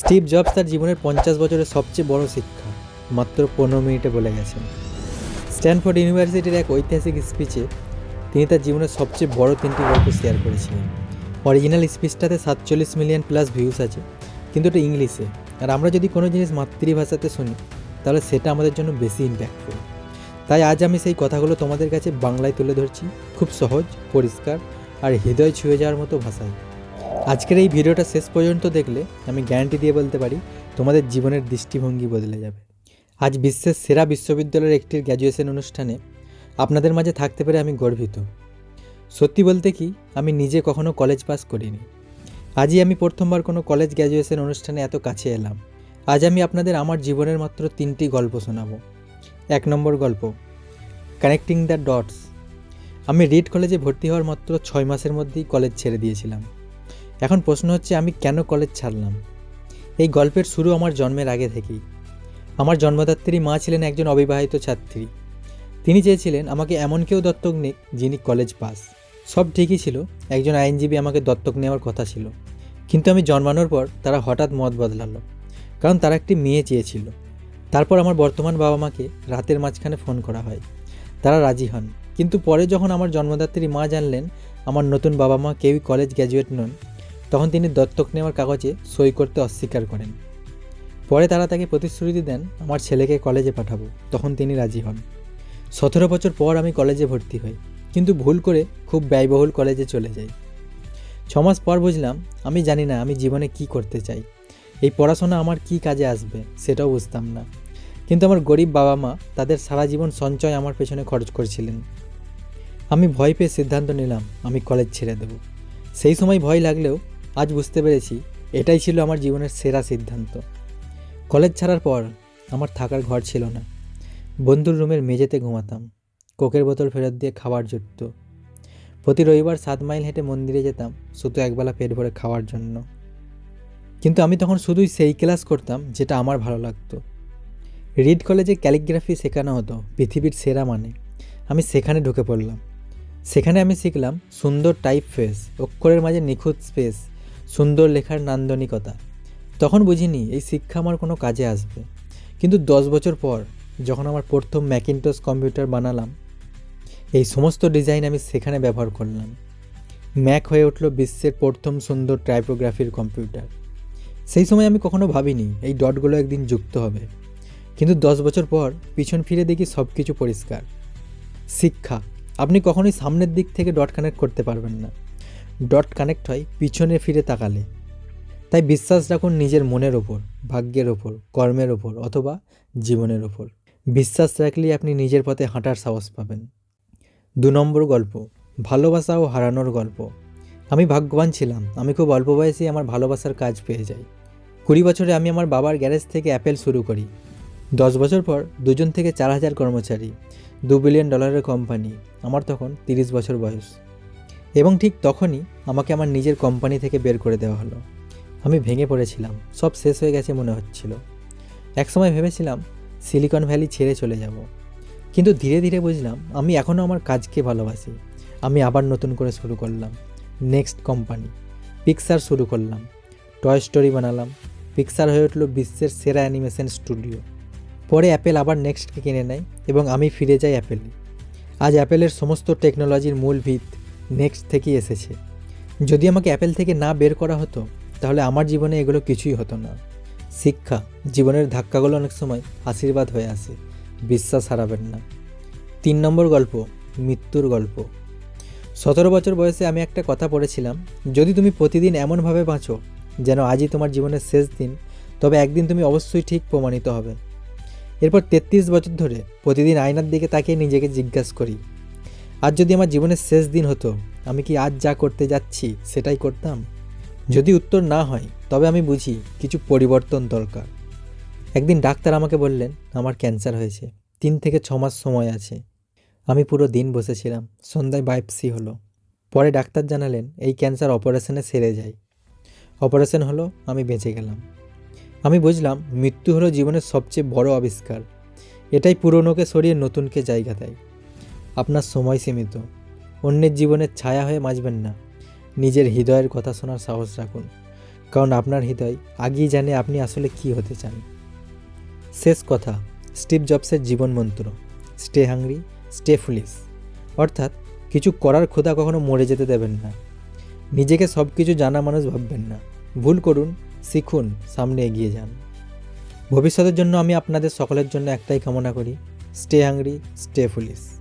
Steve jobs তার জীবনের পঞ্চাশ বছরের সবচেয়ে বড় শিক্ষা, মাত্র পনেরো মিনিটে বলে গেছেন। স্ট্যানফোর্ড ইউনিভার্সিটির এক ঐতিহাসিক স্পিচে তিনি তার জীবনের সবচেয়ে বড় তিনটি গল্প শেয়ার করেছিলেন। অরিজিনাল স্পিচটাতে সাতচল্লিশ মিলিয়ন প্লাস ভিউস আছে, কিন্তু এটা ইংলিশে। আর আমরা যদি কোনো জিনিস মাতৃভাষাতে শুনি, তাহলে সেটা আমাদের জন্য বেশি ইম্প্যাক্টফুল তাই আজ আমি সেই কথাগুলো তোমাদের কাছে বাংলায় তুলে ধরছি, খুব সহজ, পরিষ্কার আর হৃদয় ছুঁয়ে যাওয়ার মতো ভাষায়। আজকের এই ভিডিওটা শেষ পর্যন্ত দেখলে আমি গ্যারান্টি দিয়ে বলতে পারি তোমাদের জীবনের দৃষ্টিভঙ্গি বদলে যাবে। আজ বিশ্বের সেরা বিশ্ববিদ্যালয়ের একটির গ্র্যাজুয়েশন অনুষ্ঠানে আপনাদের মাঝে থাকতে পেরে আমি গর্বিত। সত্যি বলতে কি, আমি নিজে কখনো কলেজ পাস করিনি। আজই আমি প্রথমবার কোনো কলেজ গ্র্যাজুয়েশন অনুষ্ঠানে এত কাছে এলাম। আজ আমি আপনাদের আমার জীবনের মাত্র তিনটি গল্প শোনাবো। এক নম্বর গল্প কানেক্টিং দ্য ডটস আমি রিড কলেজে ভর্তি হওয়ার মাত্র ছয় মাসের মধ্যেই কলেজ ছেড়ে দিয়েছিলাম। এখন প্রশ্ন হচ্ছে, আমি কেন কলেজ ছাড়লাম? এই গল্পের শুরু আমার জন্মের আগে থেকেই। আমার জন্মদাত্রী মা ছিলেন একজন অবিবাহিত ছাত্রী। তিনি চেয়েছিলেন আমাকে এমন কেউ দত্তক নিক যিনি কলেজ পাস সব ঠিকই ছিল, একজন আইনজীবী আমাকে দত্তক নেওয়ার কথা ছিল। কিন্তু আমি জন্মানোর পর তারা হঠাৎ মত বদলালো, কারণ তারা একটি মেয়ে চেয়েছিল। তারপর আমার বর্তমান বাবা মাকে রাতের মাঝখানে ফোন করা হয়। তারা রাজি হন। কিন্তু পরে যখন আমার জন্মদাত্রী মা জানলেন, আমার নতুন বাবা মা কেউই কলেজ গ্র্যাজুয়েট নন তখন তিনি দত্তক নেওয়ার কাগজে সই করতে অস্বীকার করেন। পরে তারা তাকে প্রতিশ্রুতি দেন, আমার ছেলেকে কলেজে পাঠাবো। তখন তিনি রাজি হন। সতেরো বছর পর আমি কলেজে ভর্তি হই, কিন্তু ভুল করে খুব ব্যয়বহুল কলেজে চলে যাই। ছমাস পর বুঝলাম, আমি জানি না আমি জীবনে কি করতে চাই। এই পড়াশোনা আমার কি কাজে আসবে, সেটাও বুঝতাম না। কিন্তু আমার গরিব বাবা মা তাদের সারা জীবন সঞ্চয় আমার পেছনে খরচ করছিলেন। আমি ভয় পেয়ে সিদ্ধান্ত নিলাম, আমি কলেজ ছেড়ে দেব। সেই সময় ভয় লাগলেও আজ বুঝতে পেরেছি এটাই ছিল আমার জীবনের সেরা সিদ্ধান্ত। কলেজ ছাড়ার পর আমার থাকার ঘর ছিল না। বন্ধুর রুমের মেঝেতে ঘুমাতাম। কোকের বোতল ফেরত দিয়ে খাবার জুটত। প্রতি রবিবার সাত মাইল হেঁটে মন্দিরে যেতাম, শুধু একবেলা পেট ভরে খাওয়ার জন্য। কিন্তু আমি তখন শুধুই সেই ক্লাস করতাম যেটা আমার ভালো লাগতো। রিড কলেজে ক্যালিগ্রাফি শেখানো হতো, পৃথিবীর সেরা মানে। আমি সেখানে ঢুকে পড়লাম। সেখানে আমি শিখলাম সুন্দর টাইপ ফেস অক্ষরের মাঝে নিখুঁত স্পেস সুন্দর লেখার নান্দনিকতা। তখন বুঝিনি এই শিক্ষা আমার কোনো কাজে আসবে। কিন্তু দশ বছর পর যখন আমার প্রথম ম্যাকিনটস কম্পিউটার বানালাম, এই সমস্ত ডিজাইন আমি সেখানে ব্যবহার করলাম। ম্যাক হয়ে উঠল বিশ্বের প্রথম সুন্দর টাইপোগ্রাফির কম্পিউটার। সেই সময় আমি কখনো ভাবিনি এই ডটগুলো একদিন যুক্ত হবে। কিন্তু দশ বছর পর পিছন ফিরে দেখি সব কিছু পরিষ্কার। শিক্ষা, আপনি কখনোই সামনের দিক থেকে ডট কানেক্ট করতে পারবেন না। ডট কানেক্ট হয় পিছনে ফিরে তাকালে। তাই বিশ্বাস রাখুন নিজের মনের ওপর, ভাগ্যের ওপর, কর্মের ওপর অথবা জীবনের ওপর। বিশ্বাস রাখলেই আপনি নিজের পথে হাঁটার সাহস পাবেন। দু নম্বর গল্প, ভালোবাসা ও হারানোর গল্প। আমি ভাগ্যবান ছিলাম, আমি খুব অল্প বয়সেই আমার ভালোবাসার কাজ পেয়ে যাই। কুড়ি বছরে আমি আমার বাবার গ্যারেজ থেকে অ্যাপেল শুরু করি। দশ বছর পর দুজন থেকে চার হাজার কর্মচারী, দু বিলিয়ন ডলারের কোম্পানি, আমার তখন তিরিশ বছর বয়স। এবং ঠিক তখনই আমাকে আমার নিজের কোম্পানি থেকে বের করে দেওয়া হলো। আমি ভেঙে পড়েছিলাম, সব শেষ হয়ে গেছে মনে হচ্ছিল। একসময় ভেবেছিলাম সিলিকন ভ্যালি ছেড়ে চলে যাব। কিন্তু ধীরে ধীরে বুঝলাম, আমি এখনও আমার কাজকে ভালোবাসি। আমি আবার নতুন করে শুরু করলাম। নেক্সট কোম্পানি পিকসার শুরু করলাম। টয় স্টোরি বানালাম। পিকসার হয়ে উঠল বিশ্বের সেরা অ্যানিমেশন স্টুডিও পরে অ্যাপেল আবার নেক্সটকে কিনে নেয় এবং আমি ফিরে যাই অ্যাপেলে আজ অ্যাপেলের সমস্ত টেকনোলজির মূল ভিত নেক্সট থেকেই এসেছে। যদি আমাকে অ্যাপেল থেকে না বের করা হতো, তাহলে আমার জীবনে এগুলো কিছুই হতো না। শিক্ষা, জীবনের ধাক্কাগুলো অনেক সময় আশীর্বাদ হয়ে আসে, বিশ্বাস হারাবেন না। তিন নম্বর গল্প, মৃত্যুর গল্প। সতেরো বছর বয়সে আমি একটা কথা পড়েছিলাম, যদি তুমি প্রতিদিন এমনভাবে বাঁচো, যেন আজই তোমার জীবনের শেষ দিন, তবে একদিন তুমি অবশ্যই ঠিক প্রমাণিত হবে। এরপর তেত্রিশ বছর ধরে প্রতিদিন আয়নার দিকে তাকিয়ে নিজেকে জিজ্ঞাসা করি, আজ যদি আমার জীবনের শেষ দিন হতো আমি কি আজ যা করতে যাচ্ছি সেটাই করতাম? যদি উত্তর না হয়, তবে আমি বুঝি কিছু পরিবর্তন দরকার। একদিন ডাক্তার আমাকে বললেন, আমার ক্যান্সার হয়েছে। তিন থেকে ছ মাস সময় আছে। আমি পুরো দিন বসেছিলাম। সন্ধ্যায় বায়োপসি হলো। পরে ডাক্তার জানালেন, এই ক্যান্সার অপারেশনে সেরে যায়। অপারেশন হলো, আমি বেঁচে গেলাম। আমি বুঝলাম, মৃত্যু হলো জীবনের সবচেয়ে বড় আবিষ্কার। এটাই পুরনোকে সরিয়ে নতুনকে জায়গা দেয়। আপনার সময় সীমিত। অন্যের জীবনের ছায়া হয়ে বাঁচবেন না। নিজের হৃদয়ের কথা শোনার সাহস রাখুন। কারণ আপনার হৃদয় আগেই জানে আপনি আসলে কি হতে চান। শেষ কথা, স্টিভ জবসের জীবন মন্ত্র, স্টে হাংরি, স্টে ফুলিশ। অর্থাৎ, কিছু করার ক্ষুধা কখনো মরে যেতে দেবেন না। নিজেকে সব কিছু জানা মানুষ ভাববেন না। ভুল করুন, শিখুন, সামনে এগিয়ে যান। ভবিষ্যতের জন্য আমি আপনাদের সকলের জন্য একটাই কামনা করি, স্টে হাংরি, স্টে ফুলিশ।